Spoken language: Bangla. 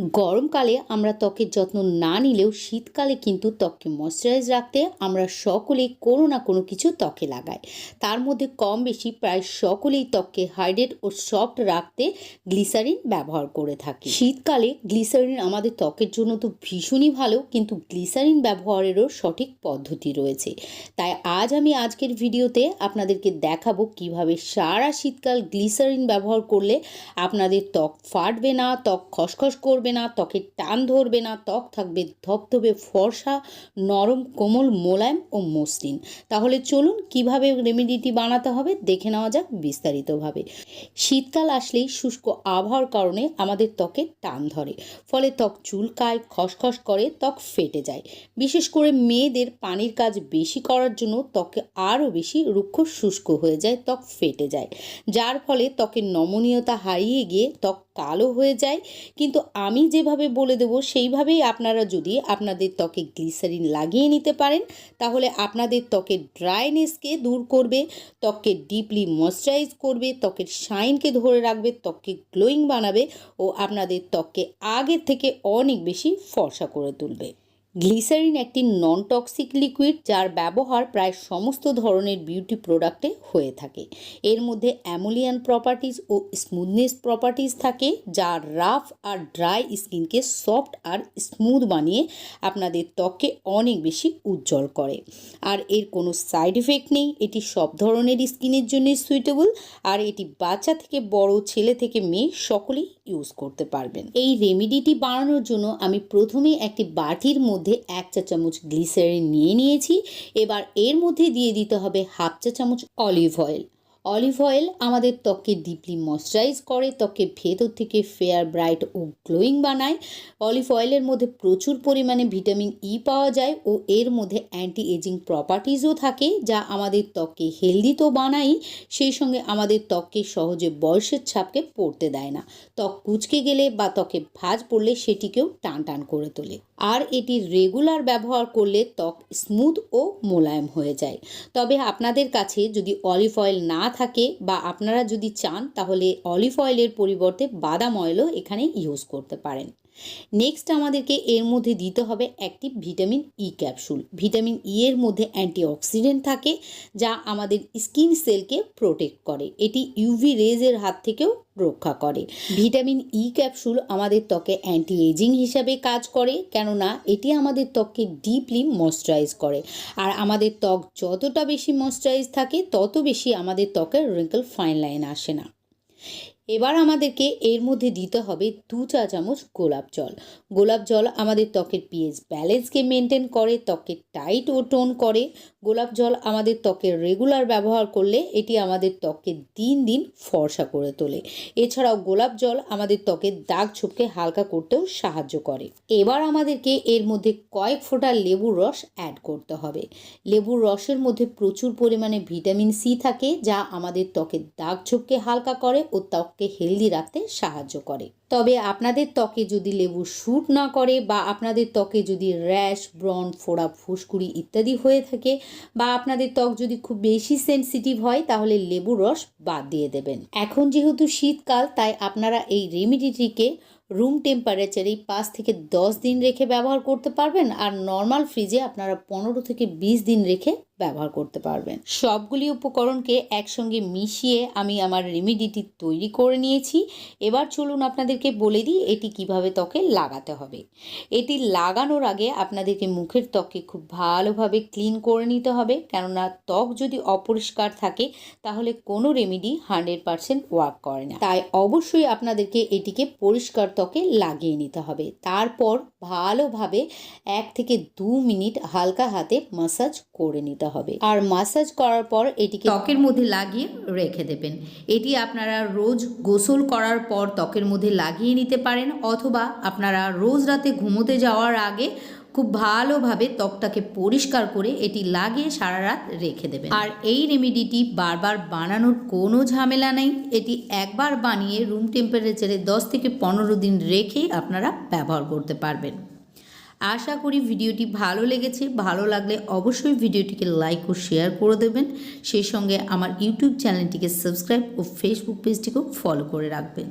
গরমকালে আমরা ত্বকের যত্ন না নিলেও শীতকালে কিন্তু ত্বককে ময়শ্চারাইজ রাখতে আমরা সকলেই কোনো না কোনো কিছু ত্বকে লাগাই। তার মধ্যে কম বেশি প্রায় সকলেই ত্বককে হাইড্রেট ও সফট রাখতে গ্লিসারিন ব্যবহার করে থাকি। শীতকালে গ্লিসারিন আমাদের ত্বকের জন্য তো ভীষণই ভালো, কিন্তু গ্লিসারিন ব্যবহারেরও সঠিক পদ্ধতি রয়েছে। তাই আজ আমি আজকের ভিডিওতে আপনাদেরকে দেখাবো কীভাবে সারা শীতকাল গ্লিসারিন ব্যবহার করলে আপনাদের ত্বক ফাটবে না, ত্বক খসখস করবে না, ত্বকের টান ধরবে না, ত্বক থাকবে ধবধবে ফর্সা, নরম, কোমল, মোলায়েম ও মসৃণ। তাহলে চলুন কীভাবে রেমেডিটি বানাতে হবে দেখে নেওয়া যাক বিস্তারিতভাবে। শীতকাল আসলেই শুষ্ক আবহাওয়ার কারণে আমাদের ত্বকে টান ধরে। ফলে ত্বক চুলকায়, খসখস করে, ত্বক ফেটে যায়। বিশেষ করে মেয়েদের পানির কাজ বেশি করার জন্য ত্বকে আরও বেশি রুক্ষ শুষ্ক হয়ে যায়, ত্বক ফেটে যায়। যার ফলে ত্বকের নমনীয়তা হারিয়ে গিয়ে ত্বক কালো হয়ে যায়। কিন্তু আমি যেভাবে বলে দেবো, সেইভাবেই আপনারা যদি আপনাদের ত্বকে গ্লিসারিন লাগিয়ে নিতে পারেন, তাহলে আপনাদের ত্বকের ড্রাইনেসকে দূর করবে, ত্বককে ডিপলি ময়শ্চারাইজ করবে, ত্বকের শাইনকে ধরে রাখবে, ত্বককে গ্লোয়িং বানাবে ও আপনাদের ত্বককে আগের থেকে অনেক বেশি ফর্সা করে তুলবে। গ্লিসারিন একটি নন টক্সিক লিকুইড যার ব্যবহার প্রায় সমস্ত ধরনের বিউটি প্রোডাক্টে হয়ে থাকে। এর মধ্যে অ্যামোলিয়ান প্রপার্টিজ ও স্মুথনেস প্রপার্টিজ থাকে, যা রাফ আর ড্রাই স্কিনকে সফট আর স্মুথ বানিয়ে আপনাদের ত্বককে অনেক বেশি উজ্জ্বল করে। আর এর কোনো সাইড এফেক্ট নেই, এটি সব ধরনের স্কিনের জন্য সুইটেবল আর এটি বাচ্চা থেকে বড়, ছেলে থেকে মেয়ে সকলেই ইউজ করতে পারবেন। এই রেমিডিটি বানানোর জন্য আমি প্রথমে একটি বাটির মধ্যে এক চা চামচ গ্লিসারিন নিয়ে নিয়েছি। এবার এর মধ্যে দিয়ে দিতে হবে হাফ চা চামচ অলিভ অয়েল। অলিভ অয়েল, আমাদের ত্বককে ডিপলি ময়শ্চারাইজ করে ত্বকের ভেতর থেকে ফেয়ার ব্রাইট ও গ্লোয়িং বানায়। অলিভ অয়েলের মধ্যে প্রচুর পরিমাণে ভিটামিন ই পাওয়া যায় ও এর মধ্যে অ্যান্টি এজিং প্রপার্টিজও থাকে, যা আমাদের ত্বককে হেলদি তো বানাই সেই সঙ্গে আমাদের ত্বককে সহজে বয়সের ছাপকে পড়তে দেয় না। ত্বক কুচকে গেলে বা ত্বকে ভাঁজ পড়লে সেটিকেও টান টান করে তোলে। আর এটি রেগুলার ব্যবহার করলে ত্বক স্মুথ ও মোলায়েম হয়ে যায়। তবে আপনাদের কাছে যদি অলিভ অয়েল না থাকে বা আপনারা যদি চান তাহলে অলিভ অয়েলের পরিবর্তে বাদাম অয়েলও এখানে ইউজ করতে পারেন। নেক্সট আমাদেরকে এর মধ্যে দিতে হবে একটি vitamin E capsule vitamin E এর মধ্যে অ্যান্টিঅক্সিডেন্ট থাকে, যা আমাদের স্কিন সেলকে প্রোটেক্ট করে। এটি ইউভি রেজের হাত থেকেও রক্ষা করে। ভিটামিন ই ক্যাপসুল আমাদের ত্বকে অ্যান্টি এজিং হিসাবে কাজ করে, কেননা এটি আমাদের ত্বককে ডিপলি ময়শ্চারাইজ করে। আর আমাদের ত্বক যতটা বেশি ময়শ্চারাইজ থাকে, তত বেশি আমাদের ত্বকের রিঙ্কল ফাইন লাইন আসে না। এবার আমাদেরকে এর মধ্যে দিতে হবে দু চা চামচ গোলাপ জল। গোলাপ জল আমাদের ত্বকের পিএইচ ব্যালেন্সকে মেনটেন করে, ত্বকের টাইট ও টোন করে। গোলাপ জল আমাদের ত্বকের রেগুলার ব্যবহার করলে এটি আমাদের ত্বককে দিন দিন ফর্সা করে তোলে। এছাড়াও গোলাপ জল আমাদের ত্বকের দাগ ছোপকে হালকা করতেও সাহায্য করে। এবার আমাদেরকে এর মধ্যে কয়েক ফোঁটা লেবুর রস অ্যাড করতে হবে। লেবুর রসের মধ্যে প্রচুর পরিমাণে ভিটামিন সি থাকে, যা আমাদের ত্বকের দাগ ছোপকে হালকা করে ও ত্বককে হেলদি রাখতে সাহায্য করে। তবে আপনাদের ত্বকে যদি লেবু শ্যুট না করে বা আপনাদের ত্বকে যদি র্যাশ ব্রন ফোড়া, ফুসকুড়ি ইত্যাদি হয়ে থাকে বা আপনাদের ত্বক যদি খুব বেশি সেন্সিটিভ হয়, তাহলে লেবুর রস বাদ দিয়ে দেবেন। এখন যেহেতু শীতকাল, তাই আপনারা এই রেমিডিটিকে রুম টেম্পারেচারেই পাঁচ থেকে দশ দিন রেখে ব্যবহার করতে পারবেন আর নর্মাল ফ্রিজে আপনারা পনেরো থেকে বিশ দিন রেখে ব্যবহার করতে পারবেন। সবগুলি উপকরণকে একসঙ্গে মিশিয়ে আমি আমার রেমিডিটি তৈরি করে নিয়েছি। এবার চলুন আপনাদেরকে বলে দিই এটি কীভাবে ত্বকে লাগাতে হবে। এটি লাগানোর আগে আপনাদেরকে মুখের ত্বককে খুব ভালোভাবে ক্লিন করে নিতে হবে। কেননা ত্বক যদি অপরিষ্কার থাকে, তাহলে কোনো রেমিডি হান্ড্রেড পারসেন্ট ওয়ার্ক করে না। তাই অবশ্যই আপনাদেরকে এটিকে পরিষ্কার ত্বকে লাগিয়ে নিতে হবে। তারপর ভালোভাবে এক থেকে দু মিনিট হালকা হাতে মাসাজ করে নিতে হবে। আর মাসাজ করার পর এটিকে ত্বকের মধ্যে লাগিয়ে রেখে দেবেন। এটি আপনারা রোজ গোসল করার পর ত্বকের মধ্যে লাগিয়ে নিতে পারেন, অথবা আপনারা রোজ রাতে ঘুমোতে যাওয়ার আগে খুব ভালোভাবে ত্বকটাকে পরিষ্কার করে এটি লাগিয়ে সারা রাত রেখে দেবেন। আর এই রেমিডিটি বারবার বানানোর কোনো ঝামেলা নেই। এটি একবার বানিয়ে রুম টেম্পারেচারে দশ থেকে পনেরো দিন রেখেই আপনারা ব্যবহার করতে পারবেন। আশা করি ভিডিওটি ভালো লেগেছে। ভালো লাগলে অবশ্যই ভিডিওটিকে লাইক ও শেয়ার করে দেবেন। সেই সঙ্গে আমার ইউটিউব চ্যানেলটিকে সাবস্ক্রাইব ও ফেসবুক পেজটিকেও ফলো করে রাখবেন।